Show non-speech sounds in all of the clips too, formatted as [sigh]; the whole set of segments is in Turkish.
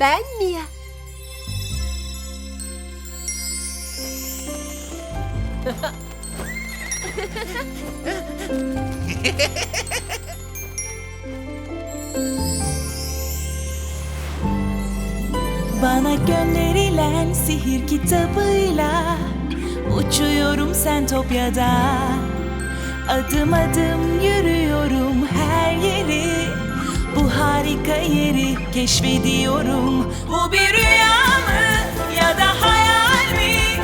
Ben Mia. Bana gönderilen sihir kitabıyla Uçuyorum Sentopya'da Adım adım yürüyorum her yeri Bu harika yeri keşfediyorum. Bu bir rüya mı ya da hayal mi?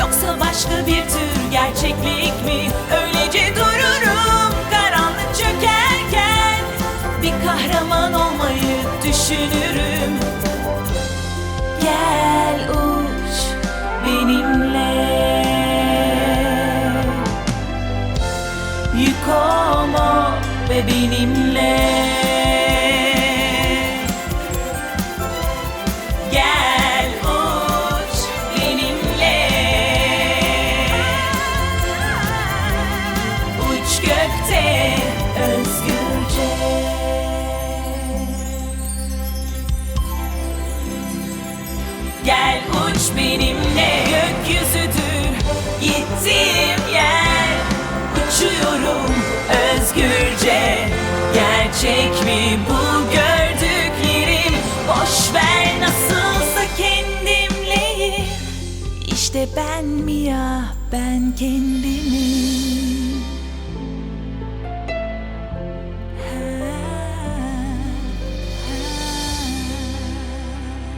Yoksa başka bir tür gerçeklik mi? Öylece dururum karanlık çökerken Bir kahraman olmayı düşünürüm mi bu gördüklerim Boş ver nasılsa kendimleyim İşte ben Mia ben kendimim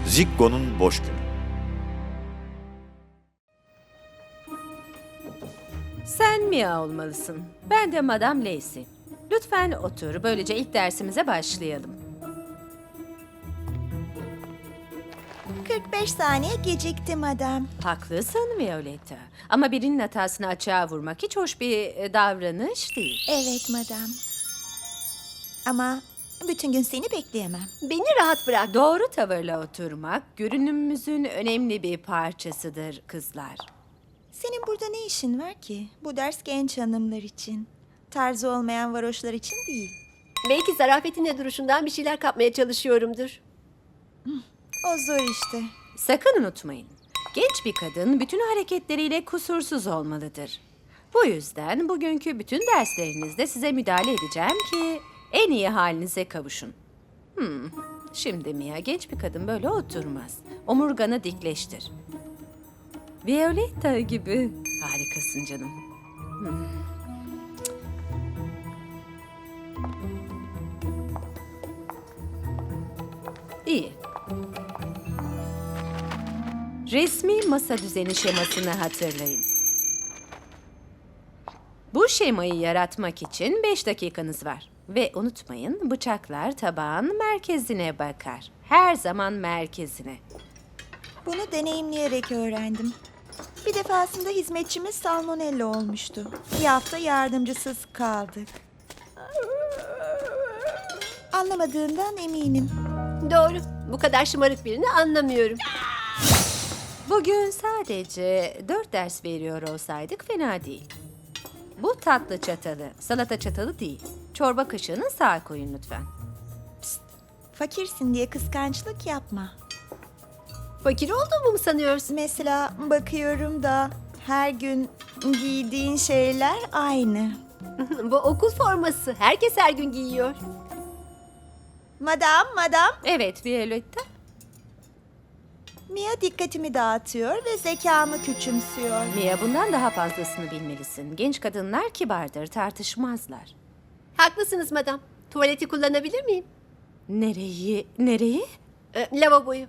Ziggo'nun boş günü. Sen Mia olmalısın. Ben de Madame Lacey. Lütfen otur. Böylece ilk dersimize başlayalım. 45 saniye gecikti madam. Haklısın Violetta. Ama birinin hatasını açığa vurmak hiç hoş bir e, davranış değil. Evet madam. Ama bütün gün seni bekleyemem. Beni rahat bırak. Doğru tavırla oturmak görünümümüzün önemli bir parçasıdır kızlar. Senin burada ne işin var ki? Bu ders genç hanımlar için. Tarzı olmayan varoşlar için değil. Belki zarafetinle duruşundan bir şeyler kapmaya çalışıyorumdur. O zor işte. Sakın unutmayın. Genç bir kadın bütün hareketleriyle kusursuz olmalıdır. Bu yüzden bugünkü bütün derslerinizde size müdahale edeceğim ki en iyi halinize kavuşun. Hmm, şimdi Mia genç bir kadın böyle oturmaz. Omurganı dikleştir. Violetta gibi. Harikasın canım. Hmm. İyi. Resmi masa düzeni şemasını hatırlayın. Bu şemayı yaratmak için 5 dakikanız var. Ve unutmayın bıçaklar tabağın merkezine bakar. Her zaman merkezine. Bunu deneyimleyerek öğrendim. Bir defasında hizmetçimiz salmonella olmuştu. Bir hafta yardımcısız kaldık. Anlamadığından eminim. Doğru. Bu kadar şımarık birini anlamıyorum. Bugün sadece 4 ders veriyor olsaydık fena değil. Bu tatlı çatalı, salata çatalı değil. Çorba kaşığını sağa koyun lütfen. Fakirsin diye kıskançlık yapma. Fakir olduğumu mu sanıyorsun? Mesela bakıyorum da her gün giydiğin şeyler aynı. [laughs] Bu okul forması. Herkes her gün giyiyor. Madam, madam. Evet Violetta. Mia dikkatimi dağıtıyor ve zekamı küçümsüyor. Mia bundan daha fazlasını bilmelisin. Genç kadınlar kibardır, tartışmazlar. Haklısınız madam. Tuvaleti kullanabilir miyim? Nereyi, nereyi? Ee, lavaboyu.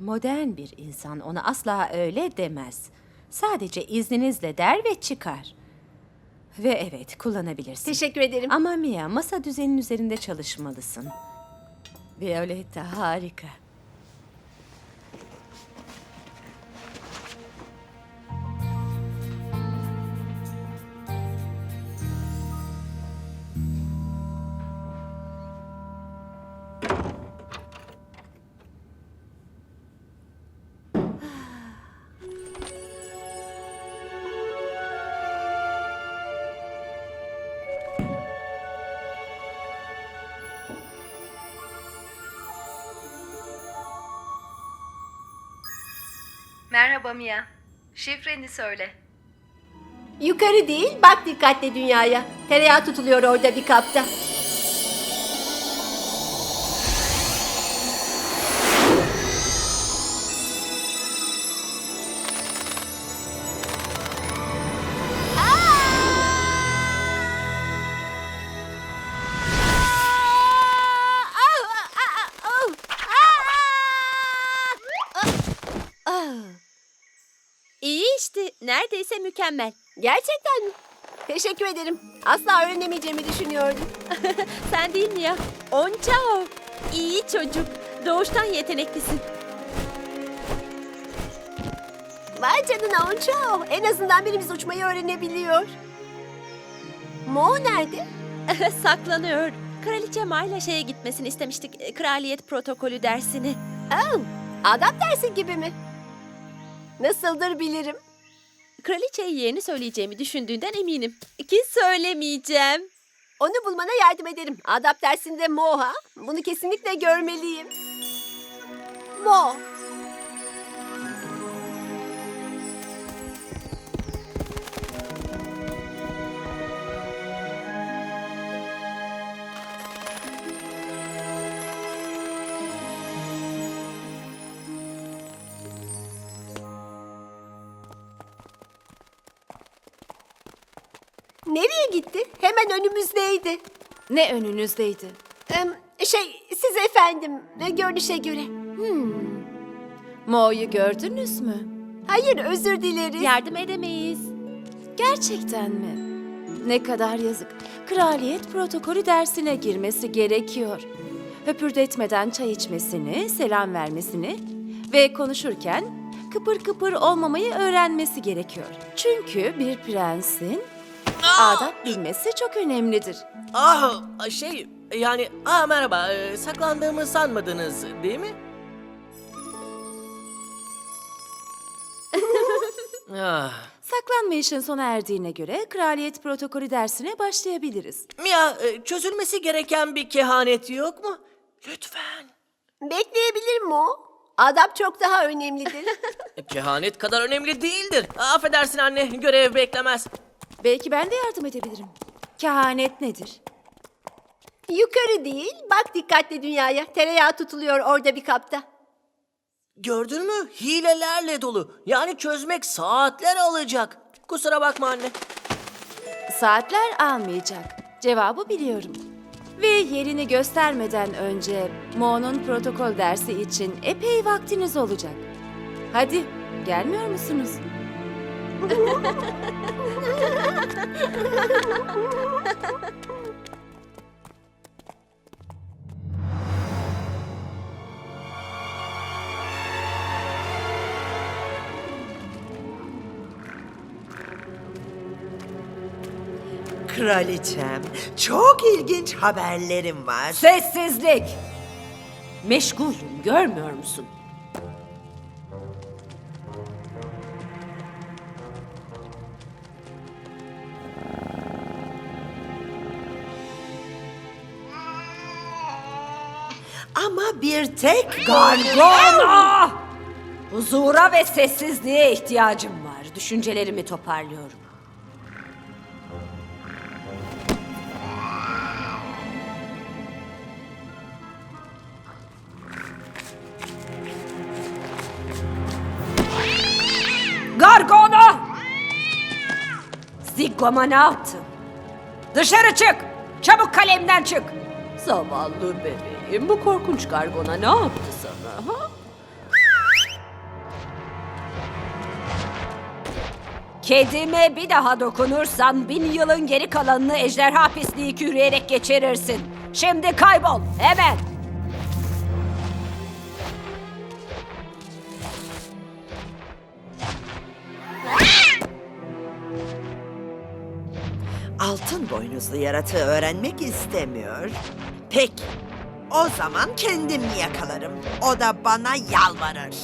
Modern bir insan ona asla öyle demez. Sadece izninizle der ve çıkar. Ve evet kullanabilirsin. Teşekkür ederim. Ama Mia masa düzeninin üzerinde çalışmalısın. Violetta harika. Merhaba Mia. Şifreni söyle. Yukarı değil, bak dikkatle dünyaya. Tereyağı tutuluyor orada bir kapta. Neredeyse mükemmel. Gerçekten mi? Teşekkür ederim. Asla öğrenemeyeceğimi düşünüyordum. [laughs] Sen değil mi ya? Onçao. İyi çocuk. Doğuştan yeteneklisin. Vay canına Onçao. En azından birimiz uçmayı öğrenebiliyor. Mo nerede? [laughs] Saklanıyor. Kraliçe Mayla şeye gitmesini istemiştik. e, Kraliyet protokolü dersini. Oh, adap dersi gibi mi? Nasıldır bilirim. Kraliçeye yerini söyleyeceğimi düşündüğünden eminim. Ki söylemeyeceğim. Onu bulmana yardım ederim. Adap dersinde Mo ha? Bunu kesinlikle görmeliyim. Mo. Nereye gitti? Hemen önümüzdeydi. Ne önünüzdeydi? Em, şey, siz efendim, e, görünüşe göre. Mo'yu gördünüz mü? Hayır, özür dileriz. Yardım edemeyiz. Gerçekten mi? Ne kadar yazık. Kraliyet protokolü dersine girmesi gerekiyor. Höpürdetmeden çay içmesini, selam vermesini ve konuşurken kıpır kıpır olmamayı öğrenmesi gerekiyor. Çünkü bir prensin adap bilmesi çok önemlidir. Ah şey yani ah merhaba e, saklandığımı sanmadınız değil mi? [laughs] ah, Saklanma işin sona erdiğine göre kraliyet protokolü dersine başlayabiliriz. Mia e, çözülmesi gereken bir kehanet yok mu? Lütfen. Bekleyebilir mi o? Adap çok daha önemlidir. [laughs] E, Kehanet kadar önemli değildir. Affedersin anne görev beklemez. Belki ben de yardım edebilirim. Kehanet nedir? Yukarı değil, bak dikkatli dünyaya. Tereyağı tutuluyor orada bir kapta. Gördün mü? Hilelerle dolu. Yani çözmek saatler alacak. Kusura bakma anne. Saatler almayacak. Cevabı biliyorum. Ve yerini göstermeden önce Mo'nun protokol dersi için epey vaktiniz olacak. Hadi, gelmiyor musunuz? Kraliçem, çok ilginç haberlerim var. Sessizlik! Meşgulüm, görmüyor musun? Ama bir tek Gargona! Huzura ve sessizliğe ihtiyacım var. Düşüncelerimi toparlıyorum. Gargona! Ziggoma ne yaptın? Dışarı çık! Çabuk kalemden çık! Zavallı bebeğim, bu korkunç gargona ne yaptı sana? Ha? Kedime bir daha dokunursan bin yılın geri kalanını ejderha pisliği kürüyerek geçirirsin. Şimdi kaybol, hemen! altın boynuzlu yaratığı öğrenmek istemiyor. Peki, o zaman kendim yakalarım. O da bana yalvarır.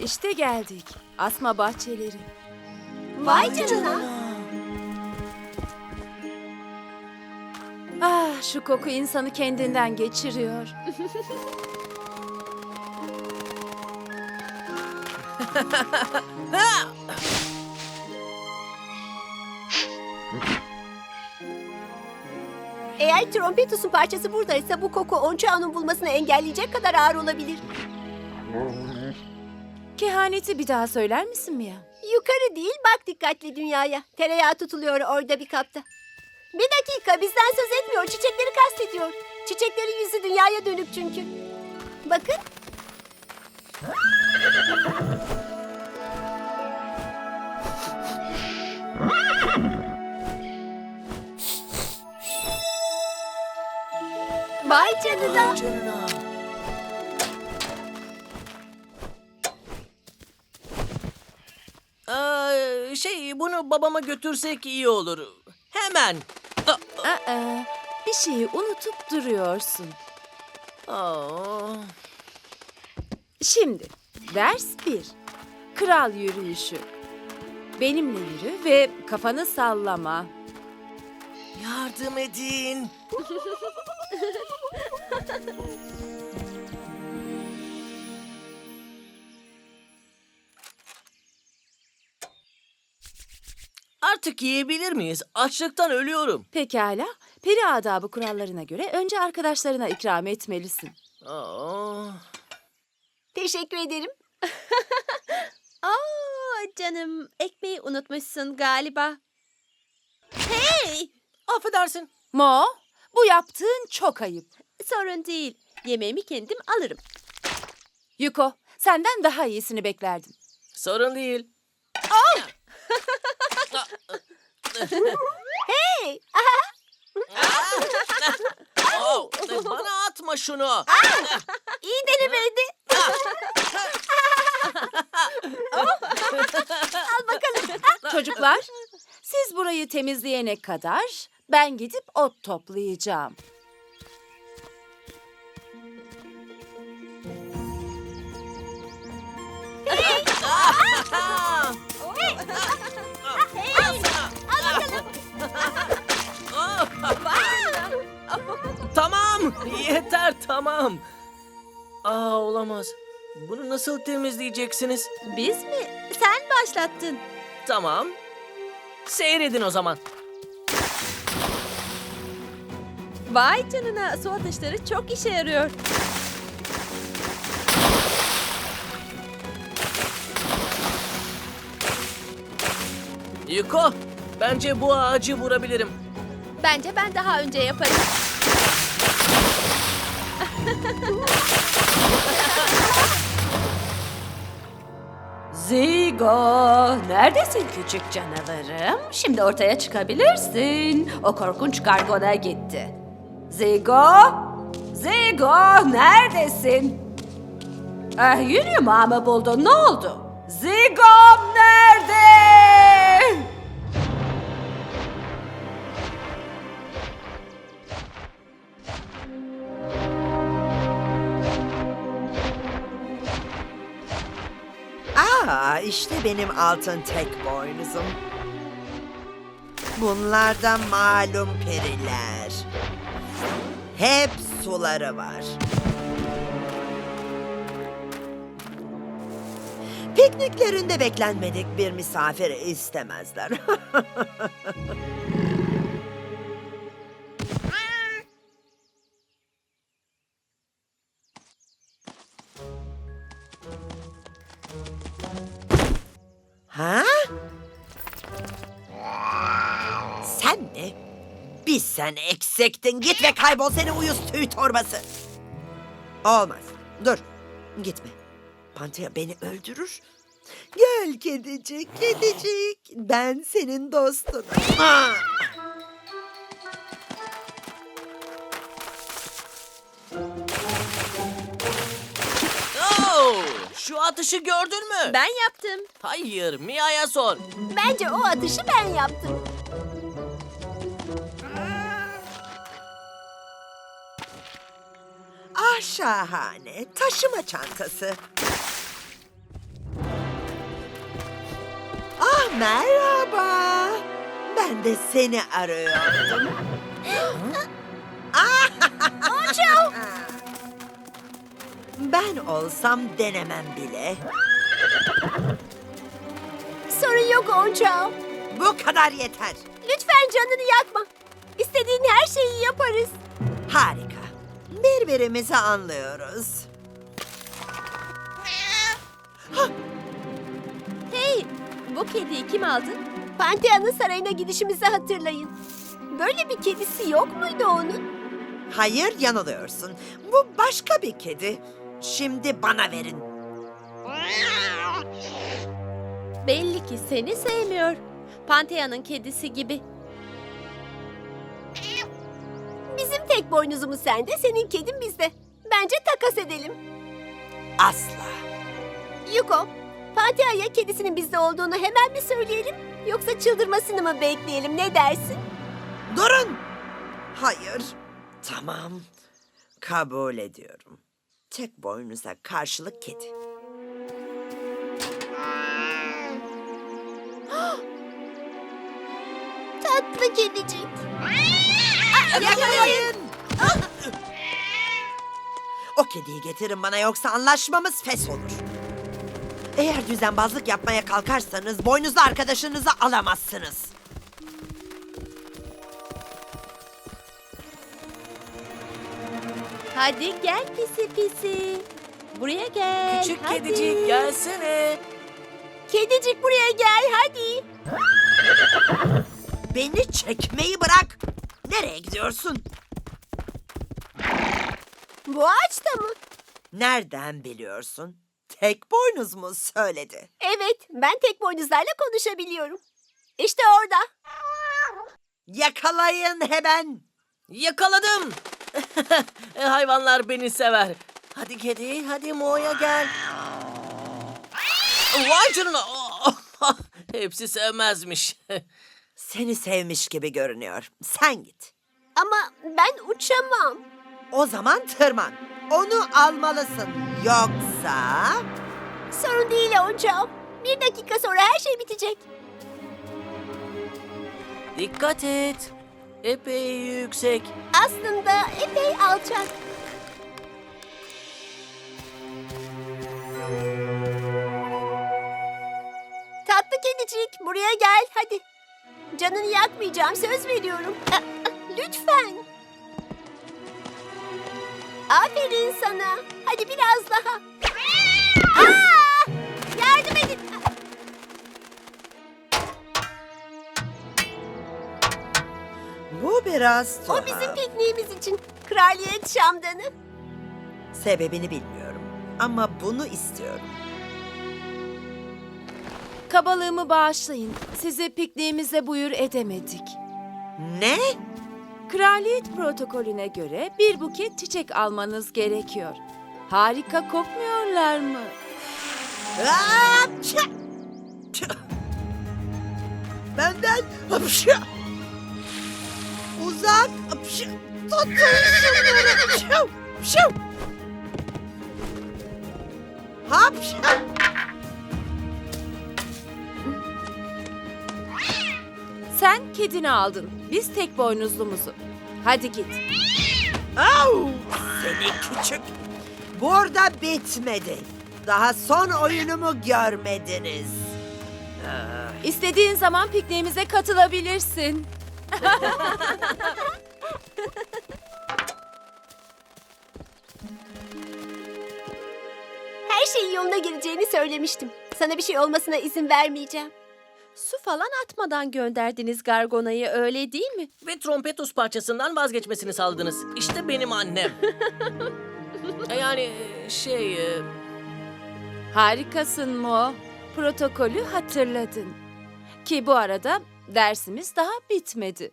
İşte geldik. Asma bahçeleri. Vay canına. Ah, Ah şu koku insanı kendinden geçiriyor. [laughs] Eğer Trompetus'un parçası buradaysa bu koku Onçao'nun bulmasını engelleyecek kadar ağır olabilir. Kehaneti bir daha söyler misin Mia? Yukarı değil bak dikkatli dünyaya. Tereyağı tutuluyor orada bir kapta. Bir dakika bizden söz etmiyor çiçekleri kastediyor. Çiçeklerin yüzü dünyaya dönük çünkü. Bakın. Vay canına. Canına. Ee, şey bunu babama götürsek iyi olur. Hemen. Aa, bir şeyi unutup duruyorsun. Aa. Şimdi ders 1. Kral yürüyüşü. Benimle yürü ve kafanı sallama. Yardım edin. [laughs] Artık yiyebilir miyiz? Açlıktan ölüyorum. Pekala. Peri adabı kurallarına göre önce arkadaşlarına ikram etmelisin. Aa. Teşekkür ederim. [laughs] Aa canım ekmeği unutmuşsun galiba. Hey! Affedersin. Mo, bu yaptığın çok ayıp. Sorun değil. Yemeğimi kendim alırım. Yuko, senden daha iyisini beklerdim. Sorun değil. [laughs] Hey, [laughs] Oh, bana atma şunu. iyi denemeydi. [laughs] Çocuklar, siz burayı temizleyene kadar ben gidip ot toplayacağım. Tamam. Yeter tamam. Aa olamaz. Bunu nasıl temizleyeceksiniz? Biz mi? Sen başlattın. Tamam. Seyredin o zaman. Vay canına su atışları çok işe yarıyor. Yuko, bence bu ağacı vurabilirim. Bence ben daha önce yaparım. [laughs] Zigo, neredesin küçük canavarım? Şimdi ortaya çıkabilirsin. O korkunç gargona gitti. Zigo, Zigo, neredesin? Ah, yün yumağı mı buldun? Ne oldu? Zigo nerede? Aa işte benim altın tek boynuzum. Bunlar da malum periler. Hep suları var. Pikniklerinde beklenmedik bir misafir istemezler. [laughs] sen eksektin. Git ve kaybol seni uyuz tüy torbası. Olmaz. Dur. Gitme. Pantea beni öldürür. Gel kedicik, kedicik. Ben senin dostun. Oo, şu atışı gördün mü? Ben yaptım. Hayır, Mia'ya sor. Bence o atışı ben yaptım. Şahane. Taşıma çantası. Ah merhaba. Ben de seni arıyordum. Ben olsam denemem bile. Sorun yok Onca. Bu kadar yeter. Lütfen canını yakma. İstediğin her şeyi yaparız. Harika. Birbirimizi anlıyoruz. Hey, bu kediyi kim aldı? Panthea'nın sarayına gidişimizi hatırlayın. Böyle bir kedisi yok muydu onun? Hayır yanılıyorsun. Bu başka bir kedi. Şimdi bana verin. Belli ki seni sevmiyor. Panthea'nın kedisi gibi. Tek boynuzumuz sende, senin kedin bizde. Bence takas edelim. Asla. Yuko, Panthea'ya kedisinin bizde olduğunu hemen mi söyleyelim? Yoksa çıldırmasını mı bekleyelim, ne dersin? Durun. Hayır. Tamam. Kabul ediyorum. Tek boynuza karşılık kedi. [gasps] Tatlı kedicik. Yakalayın. O kediyi getirin bana yoksa anlaşmamız fes olur. Eğer düzenbazlık yapmaya kalkarsanız boynuzlu arkadaşınızı alamazsınız. Hadi gel pisi pisi. Buraya gel. Küçük hadi. kedicik gelsene. Kedicik buraya gel, hadi. Beni çekmeyi bırak. Nereye gidiyorsun? Bu ağaçta mı? Nereden biliyorsun? Tek boynuz mu söyledi? Evet, ben tek boynuzlarla konuşabiliyorum. İşte orada. Yakalayın hemen. Yakaladım. [laughs] Hayvanlar beni sever. Hadi kedi, hadi Mo'ya gel. Vay canına. [laughs] Hepsi sevmezmiş. Seni sevmiş gibi görünüyor. Sen git. Ama ben uçamam. O zaman tırman. Onu almalısın. Yoksa... Sorun değil Onca. Bir dakika sonra her şey bitecek. Dikkat et. Epey yüksek. Aslında epey alçak. Tatlı kedicik buraya gel hadi. Canını yakmayacağım söz veriyorum. Lütfen. Aferin sana. Hadi biraz daha. Aa! Yardım edin. Bu biraz O tuhaf. bizim pikniğimiz için. Kraliyet şamdanı. Sebebini bilmiyorum. Ama bunu istiyorum. Kabalığımı bağışlayın. Sizi pikniğimize buyur edemedik. Ne? Kraliyet protokolüne göre bir buket çiçek almanız gerekiyor. Harika kokmuyorlar mı? Aa, tüh! Tüh! Benden hapşı! Uzak! Hapşı! Tutun şunları! Hapşı! Sen kedini aldın. Biz tek boynuzlumuzu. Hadi git. Au! Seni küçük! Burada bitmedi. Daha son oyunumu görmediniz. İstediğin zaman pikniğimize katılabilirsin. Her şeyin yoluna gireceğini söylemiştim. Sana bir şey olmasına izin vermeyeceğim. Su falan atmadan gönderdiniz Gargona'yı öyle değil mi? Ve trompetus parçasından vazgeçmesini sağladınız. İşte benim annem. [laughs] E, yani e, şey... e, Harikasın Mo. Protokolü hatırladın. Ki bu arada dersimiz daha bitmedi.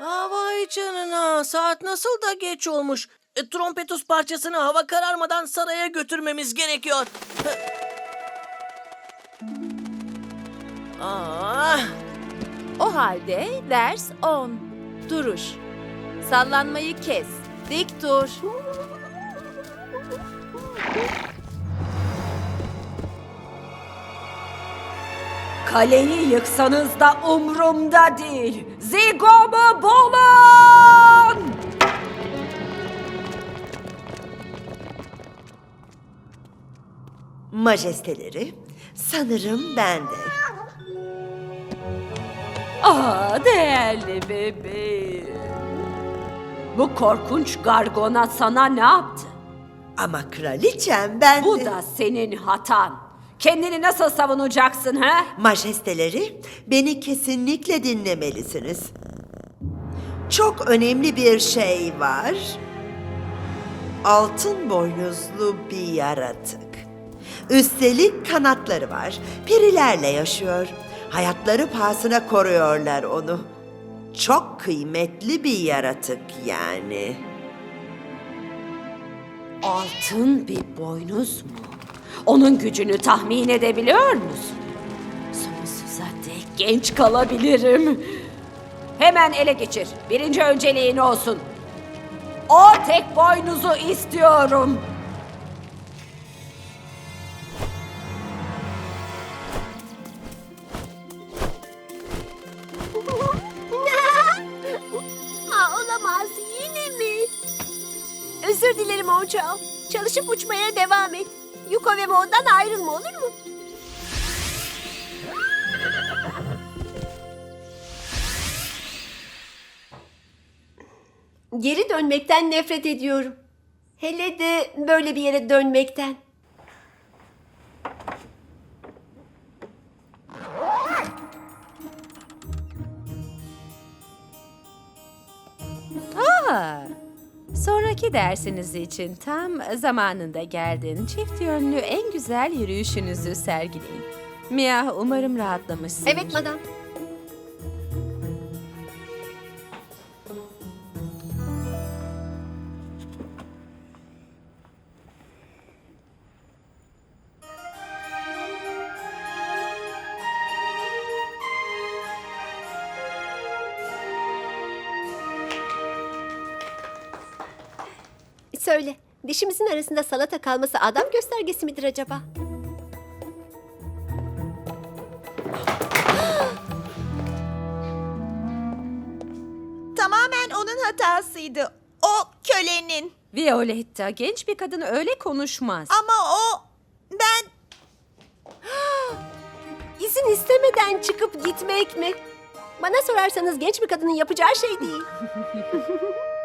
Aa, vay canına saat nasıl da geç olmuş. E, trompetus parçasını hava kararmadan saraya götürmemiz gerekiyor. Ah. O halde ders 10. Duruş. Sallanmayı kes. Dik dur. Kaleyi yıksanız da umrumda değil. Zigomu bulun! Majesteleri, sanırım ben de. Aa değerli bebeğim. Bu korkunç gargona sana ne yaptı? Ama kraliçem ben Bu de. da senin hatan. Kendini nasıl savunacaksın ha? Majesteleri, beni kesinlikle dinlemelisiniz. Çok önemli bir şey var. Altın boynuzlu bir yaratık. Üstelik kanatları var. Perilerle yaşıyor. Hayatları pahasına koruyorlar onu. Çok kıymetli bir yaratık yani. Altın bir boynuz mu? Onun gücünü tahmin edebiliyor musun? Sonsuza dek genç kalabilirim. Hemen ele geçir. Birinci önceliğin olsun. O tek boynuzu istiyorum. Onçao. Çalışıp uçmaya devam et. Yuko ve Mo'dan ayrılma olur mu? Geri dönmekten nefret ediyorum. Hele de böyle bir yere dönmekten. Sonraki dersiniz için tam zamanında geldin. Çift yönlü en güzel yürüyüşünüzü sergileyin. Mia umarım rahatlamışsındır. Evet madam. Söyle, dişimizin arasında salata kalması adam göstergesi midir acaba? Tamamen onun hatasıydı. O kölenin. Violetta genç bir kadın öyle konuşmaz. Ama o ben [gasps] İzin istemeden çıkıp gitmek mi? Bana sorarsanız genç bir kadının yapacağı şey değil. [laughs]